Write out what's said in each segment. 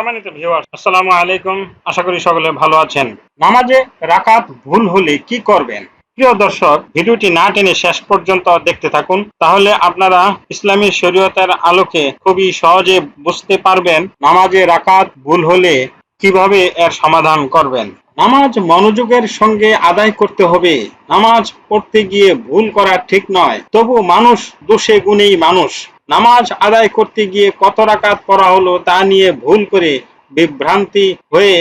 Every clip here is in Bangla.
সম্মানিত ভিউয়ার্স আসসালামু আলাইকুম। আশা করি সকলে ভালো আছেন। নামাজে রাকাত ভুল হলে কি করবেন? প্রিয় দর্শক, ভিডিওটি না টেনে শেষ পর্যন্ত দেখতে থাকুন। তাহলে আপনারা ইসলামী শরীয়তের আলোকে খুবই সহজে বুঝতে পারবেন নামাজে রাকাত ভুল হলে কীভাবে এর সমাধান করবেন। নামাজ মনোযোগের সঙ্গে আদায় করতে হবে। নামাজ পড়তে গিয়ে ভুল করা ঠিক নয়। তবু মানুষ দোষে গুণেই মানুষ। নামাজ আদায় করতে গিয়ে কত রাকাত পড়া হলো তা নিয়ে ভুল করে বিভ্রান্তি হয়ে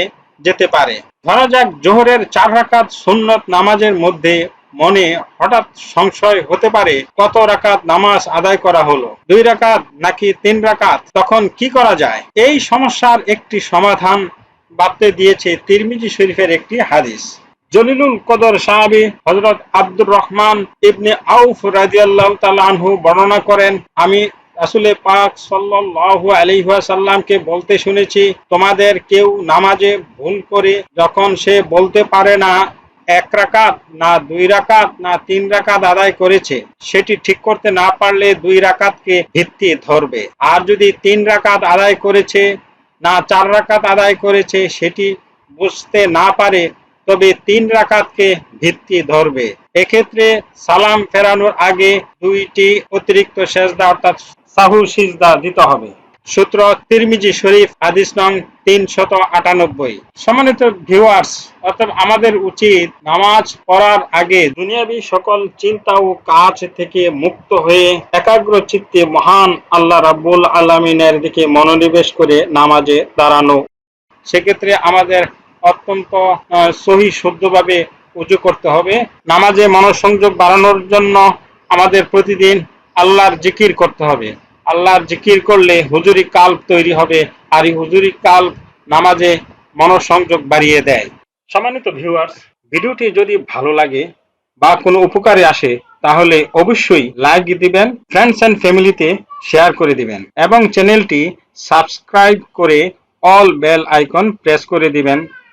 যেতে পারে। ধরা যাক জোহরের চার রাকাত সুন্নত নামাজের মধ্যে মনে হঠাৎ সংশয় হতে পারে, কত রাকাত নামাজ আদায় করা হলো? দুই রাকাত নাকি তিন রাকাত? তখন কি করা যায়? এই সমস্যার একটি সমাধান বাড়তে দিয়েছে তিরমিজি শরীফের একটি হাদিস। জলিলুল কদর সাহাবী হজরত আব্দুর রহমান ইবনে আউফ রাজিয়াল্লাহ তাআলা আনহু বর্ণনা করেন, আমি রাসূলে পাক সাল্লাল্লাহু আলাইহি ওয়াসাল্লামকে বলতে শুনেছি, তোমাদের কেউ নামাজে ভুল করে যখন সে বলতে পারে না, এক রাকাত না দুই রাকাত না তিন রাকাত আদায় করেছে, সেটি ঠিক করতে না পারলে দুই রাকাতকে ভিত্তি ধরবে। আর যদি তিন রাকাত আদায় করেছে না চার রাকাত আদায় করেছে, সেটি বুঝতে না পারে তবে তিন রাকাতকে ভিত্তি ধরবে। এক্ষেত্রে সালাম ফেরানোর আগে দুইটি অতিরিক্ত সেজদা অর্থাৎ সাহু সিজদা দিতে হবে। সূত্র তিরমিজি শরীফ, হাদিস নং তিনশত আটানব্বই। সম্মানিত ভিউয়ার্স অর্থাৎ আমাদের উচিত নামাজ পড়ার আগে দুনিয়াবি সকল চিন্তা ও কাজ থেকে মুক্ত হয়ে একাগ্র চিত্তে মহান আল্লাহ রাব্বুল আলমিনের দিকে মনোনিবেশ করে নামাজে দাঁড়ানো। সেক্ষেত্রে আমাদের অত্যন্ত সহি, শুদ্ধভাবে উজু করতে হবে। নামাজে মনোসংযোগ বাড়ানোর জন্য আমাদের প্রতিদিন আল্লাহর জিকির করতে হবে। আল্লাহর জিকির করলে হুজুরি কাল্প তৈরি হবে, আর এই হুজুরি কাল্প নামাজে মনোসংযোগ বাড়িয়ে দেয়। সম্মানিত ভিউয়ার্স ভিডিওটি যদি ভালো লাগে বা কোনো উপকারে আসে, তাহলে অবশ্যই লাইক দিবেন ফ্রেন্ডস অ্যান্ড ফ্যামিলিতে শেয়ার করে দিবেন, এবং চ্যানেলটি সাবস্ক্রাইব করে অল বেল আইকন প্রেস করে দিবেন।